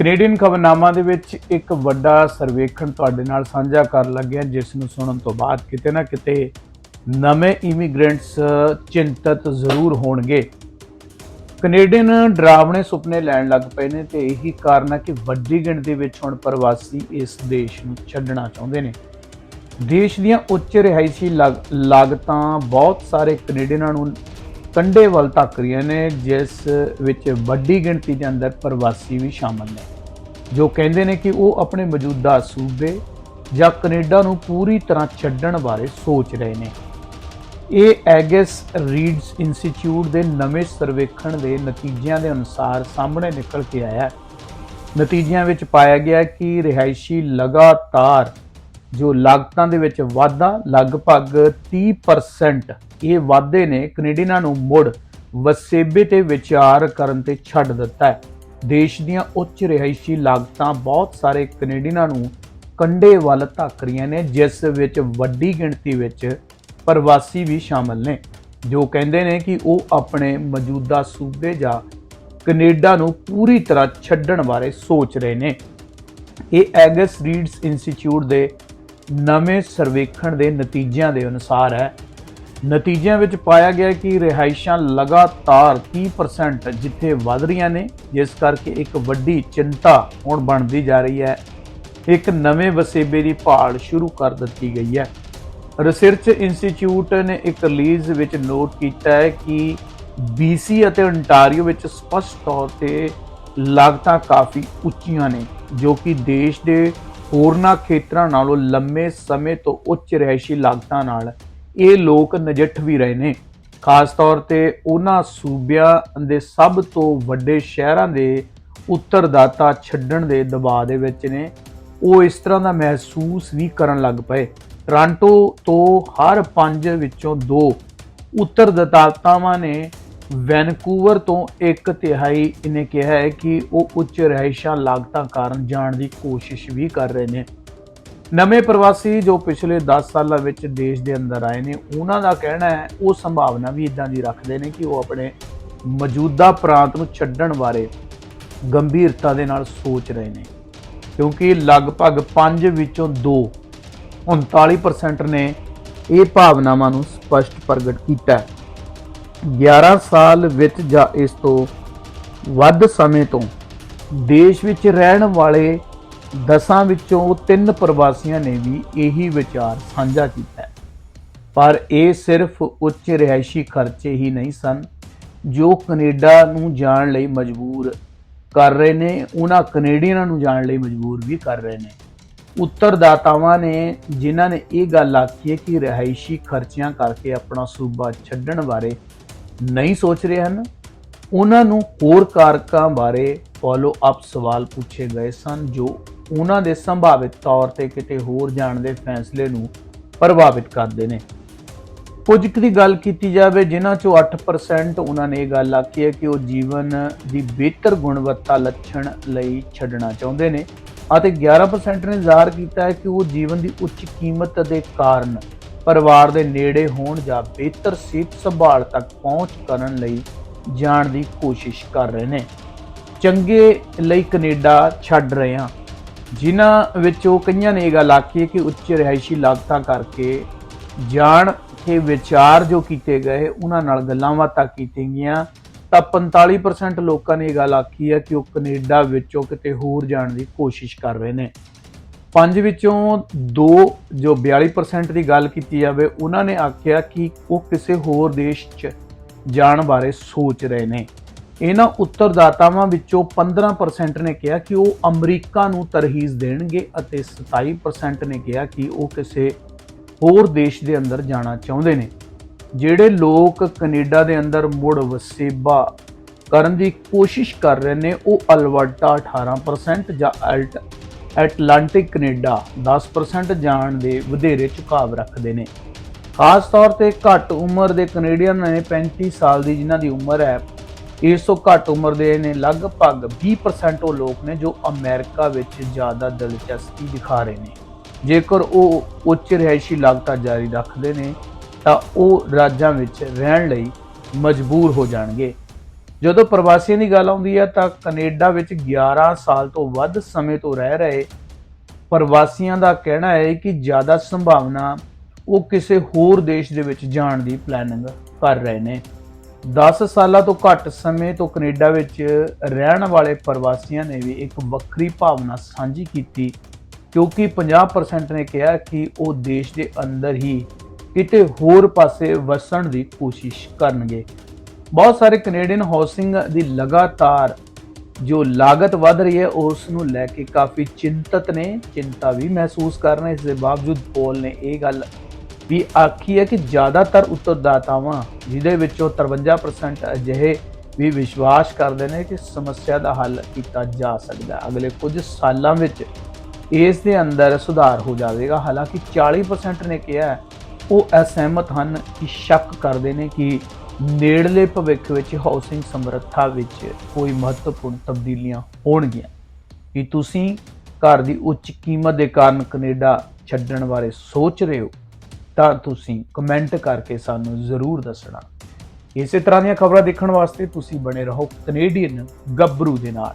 Canadian ਖਬਰਨਾਮਾ ਦੇ ਵਿੱਚ ਇੱਕ ਵੱਡਾ ਸਰਵੇਖਣ ਤੁਹਾਡੇ ਨਾਲ ਸਾਂਝਾ ਕਰਨ ਲੱਗਿਆ, ਜਿਸ ਨੂੰ ਸੁਣਨ ਤੋਂ ਬਾਅਦ ਕਿਤੇ ਨਾ ਕਿਤੇ ਨਵੇਂ ਇਮੀਗ੍ਰੈਂਟਸ ਚਿੰਤਤ ਜ਼ਰੂਰ ਹੋਣਗੇ। ਕੈਨੇਡੀਅਨ ਡਰਾਵਣੇ ਸੁਪਨੇ ਲੈਣ ਲੱਗ ਪਏ ਨੇ ਤੇ ਇਹੀ ਕਾਰਨ ਹੈ ਕਿ ਵੱਡੀ ਗਿਣਤੀ ਵਿੱਚ ਹੁਣ ਪ੍ਰਵਾਸੀ ਇਸ ਦੇਸ਼ ਨੂੰ ਛੱਡਣਾ ਚਾਹੁੰਦੇ ਨੇ। ਦੇਸ਼ ਦੀਆਂ ਉੱਚ ਰਿਹਾਇਸ਼ੀ ਲਾਗ- ਲਾਗਤਾਂ ਬਹੁਤ ਸਾਰੇ ਕੈਨੇਡੀਅਨਾਂ ਨੂੰ ਕੰਡੇ ਵੱਲ ਧੱਕ ਰਹੀਆਂ ਨੇ, ਜਿਸ ਵਿੱਚ ਵੱਡੀ ਗਿਣਤੀ ਦੇ ਅੰਦਰ ਪ੍ਰਵਾਸੀ ਵੀ ਸ਼ਾਮਲ ਨੇ। ਜੋ ਕਹਿੰਦੇ ਨੇ ਕਿ ਉਹ ਆਪਣੇ ਮੌਜੂਦਾ ਸੂਬੇ ਜਾਂ ਕੈਨੇਡਾ ਨੂੰ ਪੂਰੀ ਤਰ੍ਹਾਂ ਛੱਡਣ ਬਾਰੇ ਸੋਚ ਰਹੇ ਨੇ। ਇਹ ਐਗਸ ਰੀਡਸ ਇੰਸਟੀਚਿਊਟ ਦੇ ਨਵੇਂ ਸਰਵੇਖਣ ਦੇ ਨਤੀਜਿਆਂ ਦੇ ਅਨੁਸਾਰ ਸਾਹਮਣੇ ਨਿਕਲ ਕੇ ਆਇਆ ਹੈ। ਨਤੀਜਿਆਂ ਵਿੱਚ ਪਾਇਆ ਗਿਆ ਕਿ ਰਿਹਾਇਸ਼ੀ ਲਗਾਤਾਰ ਜੋ ਲਾਗਤਾਂ ਦੇ ਵਿੱਚ ਵਾਧਾ, ਲਗਭਗ 30% ਇਹ ਵਾਧੇ ਨੇ ਕੈਨੇਡੀਅਨਾਂ ਨੂੰ ਮੁੜ ਵਸੇਬੇ ਤੇ ਵਿਚਾਰ ਕਰਨ ਤੇ ਛੱਡ ਦਿੱਤਾ ਹੈ। ਦੇਸ਼ ਦੀਆਂ ਉੱਚ ਰਿਹਾਇਸ਼ੀ ਲਾਗਤਾਂ ਬਹੁਤ ਸਾਰੇ ਕੈਨੇਡੀਅਨਾਂ ਨੂੰ ਕੰਡੇ ਵੱਲ ਧੱਕ ਰਹੀਆਂ ਨੇ, ਜਿਸ ਵਿੱਚ ਵੱਡੀ ਗਿਣਤੀ ਵਿੱਚ ਪ੍ਰਵਾਸੀ ਵੀ ਸ਼ਾਮਲ ਨੇ, ਜੋ ਕਹਿੰਦੇ ਨੇ ਕਿ ਉਹ ਆਪਣੇ ਮੌਜੂਦਾ ਸੂਬੇ ਜਾਂ ਕੈਨੇਡਾ ਨੂੰ ਪੂਰੀ ਤਰ੍ਹਾਂ ਛੱਡਣ ਬਾਰੇ ਸੋਚ ਰਹੇ ਨੇ। ਇਹ ਐਗਸ ਰੀਡਸ ਇੰਸਟੀਚਿਊਟ ਦੇ ਨਵੇਂ ਸਰਵੇਖਣ ਦੇ ਨਤੀਜਿਆਂ ਦੇ ਅਨੁਸਾਰ ਹੈ। ਨਤੀਜਿਆਂ ਵਿੱਚ ਪਾਇਆ ਗਿਆ ਕਿ ਰਿਹਾਇਸ਼ਾਂ ਲਗਾਤਾਰ 30% ਜਿੱਥੇ ਵਧ ਰਹੀਆਂ ਨੇ, ਜਿਸ ਕਰਕੇ ਇੱਕ ਵੱਡੀ ਚਿੰਤਾ ਹੁਣ ਬਣਦੀ ਜਾ ਰਹੀ ਹੈ। ਇੱਕ ਨਵੇਂ ਵਸੇਬੇ ਦੀ ਭਾਲ ਸ਼ੁਰੂ ਕਰ ਦਿੱਤੀ ਗਈ ਹੈ। ਰਿਸਰਚ ਇੰਸਟੀਚਿਊਟ ਨੇ ਇੱਕ ਰਿਲੀਜ਼ ਵਿੱਚ ਨੋਟ ਕੀਤਾ ਹੈ ਕਿ BC ਅਤੇ ontario ਵਿੱਚ ਸਪਸ਼ਟ ਤੌਰ ਤੇ ਲਾਗਤਾਂ ਕਾਫੀ ਉੱਚੀਆਂ ਨੇ, ਜੋ ਕਿ ਦੇਸ਼ ਦੇ ਹੋਰਨਾਂ ਖੇਤਰਾਂ ਨਾਲੋਂ ਲੰਮੇ ਸਮੇਂ ਤੋਂ ਉੱਚ ਰਹਿਸ਼ੀ ਲਾਗਤਾਂ ਨਾਲ ਇਹ ਲੋਕ ਨਜਿੱਠ ਵੀ ਰਹੇ ਨੇ। ਖਾਸ ਤੌਰ ਤੇ ਉਹਨਾਂ ਸੂਬਿਆਂ ਦੇ ਸਭ ਤੋਂ ਵੱਡੇ ਸ਼ਹਿਰਾਂ ਦੇ ਉੱਤਰਦਾਤਾ ਛੱਡਣ ਦੇ ਦਬਾਅ ਦੇ ਵਿੱਚ ਨੇ। ਉਹ ਇਸ ਤਰ੍ਹਾਂ ਦਾ ਮਹਿਸੂਸ ਵੀ ਕਰਨ ਲੱਗ ਪਏ। ਟ੍ਰਾਂਟੋ ਤੋਂ ਹਰ ਪੰਜ ਵਿੱਚੋਂ ਦੋ ਉੱਤਰਦਾਤਾਵਾਂ ਨੇ ਵੈਨਕੂਵਰ ਤੋਂ ਇੱਕ ਤਿਹਾਈ। ਇਹਨੇ ਕਿਹਾ ਹੈ ਕਿ ਉਹ ਉੱਚ ਰਹਿਸ਼ਾਂ ਲਾਗਤਾਂ ਕਾਰਨ ਜਾਣ ਦੀ ਕੋਸ਼ਿਸ਼ ਵੀ ਕਰ ਰਹੇ ਨੇ। ਨਵੇਂ ਪ੍ਰਵਾਸੀ ਜੋ ਪਿਛਲੇ 10 ਸਾਲਾਂ ਵਿੱਚ ਦੇਸ਼ ਦੇ ਅੰਦਰ ਆਏ ਨੇ, ਉਹਨਾਂ ਦਾ ਕਹਿਣਾ ਹੈ, ਉਹ ਸੰਭਾਵਨਾ ਵੀ ਇਦਾਂ ਦੀ ਰੱਖਦੇ ਨੇ ਕਿ ਉਹ ਆਪਣੇ ਮੌਜੂਦਾ ਪ੍ਰਾਂਤ ਨੂੰ ਛੱਡਣ ਬਾਰੇ ਗੰਭੀਰਤਾ ਦੇ ਨਾਲ ਸੋਚ ਰਹੇ ਨੇ। ਕਿਉਂਕਿ ਲਗਭਗ 5 ਵਿੱਚੋਂ 2 39% ਨੇ ਇਹ ਭਾਵਨਾਵਾਂ ਨੂੰ ਸਪਸ਼ਟ ਪ੍ਰਗਟ ਕੀਤਾ ਹੈ। 11 ਸਾਲ ਵਿੱਚ ਜਾਂ ਇਸ ਤੋਂ ਵੱਧ ਸਮੇਂ ਤੋਂ ਦੇਸ਼ ਵਿੱਚ ਰਹਿਣ ਵਾਲੇ ਦਸਾਂ ਵਿੱਚੋਂ ਤਿੰਨ ਪ੍ਰਵਾਸੀਆਂ ਨੇ ਵੀ ਇਹੀ ਵਿਚਾਰ ਸਾਂਝਾ ਕੀਤਾ ਪਰ ਇਹ ਸਿਰਫ ਉੱਚ ਰਿਹਾਇਸ਼ੀ ਖਰਚੇ ਹੀ ਨਹੀਂ ਸਨ, ਜੋ ਕੈਨੇਡਾ ਨੂੰ ਜਾਣ ਲਈ ਮਜਬੂਰ ਕਰ ਰਹੇ ਨੇ, ਉਹਨਾਂ ਕੈਨੇਡੀਅਨਾਂ ਨੂੰ ਜਾਣ ਲਈ ਮਜਬੂਰ ਵੀ ਕਰ ਰਹੇ ਨੇ। ਉੱਤਰਦਾਤਾਵਾਂ ਨੇ, ਜਿਨ੍ਹਾਂ ਨੇ ਇਹ ਗੱਲ ਆਖੀ ਹੈ ਕਿ ਰਿਹਾਇਸ਼ੀ ਖਰਚਿਆਂ ਕਰਕੇ ਆਪਣਾ ਸੂਬਾ ਛੱਡਣ ਬਾਰੇ ਨਹੀਂ ਸੋਚ ਰਹੇ ਹਨ, ਉਹਨਾਂ ਨੂੰ ਹੋਰ ਕਾਰਕਾਂ ਬਾਰੇ ਫਾਲੋ ਅਪ ਸਵਾਲ ਪੁੱਛੇ ਗਏ ਸਨ, ਜੋ ਉਹਨਾਂ ਦੇ ਸੰਭਾਵਿਤ ਤੌਰ ਤੇ ਕਿਤੇ ਹੋਰ ਜਾਣ ਦੇ ਫੈਸਲੇ ਨੂੰ ਪ੍ਰਭਾਵਿਤ ਕਰਦੇ ਨੇ। ਕੁਝ ਕੁ ਦੀ ਗੱਲ ਕੀਤੀ ਜਾਵੇ, ਜਿਨ੍ਹਾਂ ਚੋਂ 8% ਉਹਨਾਂ ਨੇ ਇਹ ਗੱਲ ਆਖੀ ਹੈ ਕਿ ਉਹ ਜੀਵਨ ਦੀ ਬਿਹਤਰ ਗੁਣਵੱਤਾ ਲੱਛਣ ਲਈ ਛੱਡਣਾ ਚਾਹੁੰਦੇ ਨੇ ਅਤੇ 11% ਨੇ ਜ਼ਾਹਰ ਕੀਤਾ ਹੈ ਕਿ ਉਹ ਜੀਵਨ ਦੀ ਉੱਚ ਕੀਮਤ ਦੇ ਕਾਰਨ ਪਰਿਵਾਰ ਦੇ ਨੇੜੇ ਹੋਣ ਜਾਂ ਬਿਹਤਰ ਸਿਹਤ ਸੰਭਾਲ ਤੱਕ ਪਹੁੰਚ ਕਰਨ ਲਈ ਜਾਣ ਦੀ ਕੋਸ਼ਿਸ਼ ਕਰ ਰਹੇ ਨੇ। ਚੰਗੇ ਲਈ ਕੈਨੇਡਾ ਛੱਡ ਰਹੇ ਹਾਂ। ਜਿਨ੍ਹਾਂ ਵਿੱਚੋਂ ਕਈਆਂ ਨੇ ਇਹ ਗੱਲ ਆਖੀ ਹੈ ਕਿ ਉੱਚ ਰਿਹਾਇਸ਼ੀ ਲਾਗਤਾਂ ਕਰਕੇ ਜਾਣ ਕੇ ਵਿਚਾਰ ਜੋ ਕੀਤੇ ਗਏ, ਉਹਨਾਂ ਨਾਲ ਗੱਲਾਂ ਬਾਤਾਂ ਕੀਤੀਆਂ। ਗਈਆਂ ਤਾਂ 45% ਲੋਕਾਂ ਨੇ ਇਹ ਗੱਲ ਆਖੀ ਹੈ ਕਿ ਉਹ ਕੈਨੇਡਾ ਵਿੱਚੋਂ ਕਿਤੇ ਹੋਰ ਜਾਣ ਦੀ ਕੋਸ਼ਿਸ਼ ਕਰ ਰਹੇ ਨੇ। ਪੰਜ ਵਿੱਚੋਂ ਦੋ ਜੋ 42% ਦੀ ਗੱਲ ਕੀਤੀ ਜਾਵੇ, ਉਹਨਾਂ ਨੇ ਆਖਿਆ ਕਿ ਉਹ ਕਿਸੇ ਹੋਰ ਦੇਸ਼ 'ਚ ਜਾਣ ਬਾਰੇ ਸੋਚ ਰਹੇ ਨੇ। ਇਹਨਾਂ ਉੱਤਰਦਾਤਾਵਾਂ ਵਿੱਚੋਂ 15% ਨੇ ਕਿਹਾ ਕਿ ਉਹ ਅਮਰੀਕਾ ਨੂੰ ਤਰਹੀਜ਼ ਦੇਣਗੇ ਅਤੇ 27% ਨੇ ਕਿਹਾ ਕਿ ਉਹ ਕਿਸੇ ਹੋਰ ਦੇਸ਼ ਦੇ ਅੰਦਰ ਜਾਣਾ ਚਾਹੁੰਦੇ ਨੇ, ਜਿਹੜੇ ਲੋਕ ਕੈਨੇਡਾ ਦੇ ਅੰਦਰ ਮੁੜ ਵਸੇਬਾ ਕਰਨ ਦੀ ਕੋਸ਼ਿਸ਼ ਕਰ ਰਹੇ ਨੇ, ਉਹ ਅਲਬਰਟਾ 18% ਜਾਂ ਅਲਟ ਐਟਲਾਂਟਿਕ ਕੈਨੇਡਾ 10% ਜਾਣ ਦੇ ਵਧੇਰੇ ਝੁਕਾਵ ਰੱਖਦੇ ਨੇ। ਖਾਸ ਤੌਰ ਤੇ ਘੱਟ ਉਮਰ ਦੇ ਕੈਨੇਡੀਅਨ ਨੇ 35 ਸਾਲ ਦੀ, ਜਿਨ੍ਹਾਂ ਦੀ ਉਮਰ ਹੈ ਇਸ ਤੋਂ ਘੱਟ ਉਮਰ ਦੇ ਨੇ, ਲਗਭਗ 20% ਉਹ ਲੋਕ ਨੇ ਜੋ ਅਮਰੀਕਾ ਵਿੱਚ ਜ਼ਿਆਦਾ ਦਿਲਚਸਪੀ ਦਿਖਾ ਰਹੇ ਨੇ। ਜੇਕਰ ਉਹ ਉੱਚ ਰਿਹਾਇਸ਼ੀ ਲਾਗਤਾਂ ਜਾਰੀ ਰੱਖਦੇ ਨੇ, ਤਾਂ ਉਹ ਰਾਜਾਂ ਵਿੱਚ ਰਹਿਣ ਲਈ ਮਜਬੂਰ ਹੋ ਜਾਣਗੇ। ਜਦੋਂ ਪ੍ਰਵਾਸੀਆਂ ਦੀ ਗੱਲ ਆਉਂਦੀ ਹੈ, ਤਾਂ ਕੈਨੇਡਾ ਵਿੱਚ 11 ਸਾਲ ਤੋਂ ਵੱਧ ਸਮੇਂ ਤੋਂ ਰਹਿ ਰਹੇ ਪ੍ਰਵਾਸੀਆਂ ਦਾ ਕਹਿਣਾ ਹੈ ਕਿ ਜ਼ਿਆਦਾ ਸੰਭਾਵਨਾ ਉਹ ਕਿਸੇ ਹੋਰ ਦੇਸ਼ ਦੇ ਵਿੱਚ ਜਾਣ ਦੀ ਪਲੈਨਿੰਗ ਕਰ ਰਹੇ ਨੇ। 10 ਸਾਲਾਂ ਤੋਂ ਘੱਟ ਸਮੇਂ ਤੋਂ ਕੈਨੇਡਾ ਵਿੱਚ ਰਹਿਣ ਵਾਲੇ ਪ੍ਰਵਾਸੀਆਂ ਨੇ ਵੀ ਇੱਕ ਵੱਖਰੀ ਭਾਵਨਾ ਸਾਂਝੀ ਕੀਤੀ, ਕਿਉਂਕਿ 50% ਨੇ ਕਿਹਾ ਕਿ ਉਹ ਦੇਸ਼ ਦੇ ਅੰਦਰ ਹੀ ਕਿਤੇ ਹੋਰ ਪਾਸੇ ਵਸਣ ਦੀ ਕੋਸ਼ਿਸ਼ ਕਰਨਗੇ। ਬਹੁਤ ਸਾਰੇ ਕੈਨੇਡੀਅਨ ਹਾਊਸਿੰਗ ਦੀ ਲਗਾਤਾਰ ਜੋ ਲਾਗਤ ਵੱਧ ਰਹੀ ਹੈ, ਉਸ ਨੂੰ ਲੈ ਕੇ ਕਾਫੀ ਚਿੰਤਤ ਨੇ, ਚਿੰਤਾ ਵੀ ਮਹਿਸੂਸ ਕਰ ਰਹੇ ਇਸ ਦੇ ਬਾਵਜੂਦ ਪੋਲ ਨੇ ਇਹ ਗੱਲ ਵੀ ਆਖੀ ਹੈ ਕਿ ਜ਼ਿਆਦਾਤਰ ਉੱਤਰਦਾਤਾਵਾਂ, ਜਿਹਦੇ ਵਿੱਚੋਂ 53% ਅਜਿਹੇ ਵੀ ਵਿਸ਼ਵਾਸ ਕਰਦੇ ਨੇ ਕਿ ਸਮੱਸਿਆ ਦਾ ਹੱਲ ਕੀਤਾ ਜਾ ਸਕਦਾ ਹੈ। ਅਗਲੇ ਕੁਝ ਸਾਲਾਂ ਵਿੱਚ ਇਸ ਦੇ ਅੰਦਰ ਸੁਧਾਰ ਹੋ ਜਾਵੇਗਾ। ਹਾਲਾਂਕਿ 40% ਨੇ ਕਿਹਾ ਉਹ ਅਸਹਿਮਤ ਹਨ ਕਿ ਸ਼ੱਕ ਕਰਦੇ ਨੇ ਕਿ ਨੇੜਲੇ ਭਵਿੱਖ ਵਿੱਚ ਹਾਊਸਿੰਗ ਸਮਰੱਥਾ ਵਿੱਚ ਕੋਈ ਮਹੱਤਵਪੂਰਨ ਤਬਦੀਲੀਆਂ ਹੋਣਗੀਆਂ। ਕੀ ਤੁਸੀਂ ਘਰ ਦੀ ਉੱਚ ਕੀਮਤ ਦੇ ਕਾਰਨ ਕੈਨੇਡਾ ਛੱਡਣ ਬਾਰੇ ਸੋਚ ਰਹੇ ਹੋ? ਤਾਂ ਤੁਸੀਂ ਕਮੈਂਟ ਕਰਕੇ ਸਾਨੂੰ ਜ਼ਰੂਰ ਦੱਸਣਾ। ਇਸੇ ਤਰ੍ਹਾਂ ਦੀਆਂ ਖਬਰਾਂ ਦੇਖਣ ਵਾਸਤੇ ਤੁਸੀਂ ਬਣੇ ਰਹੋ ਕੈਨੇਡੀਅਨ ਗੱਭਰੂ ਦੇ ਨਾਲ।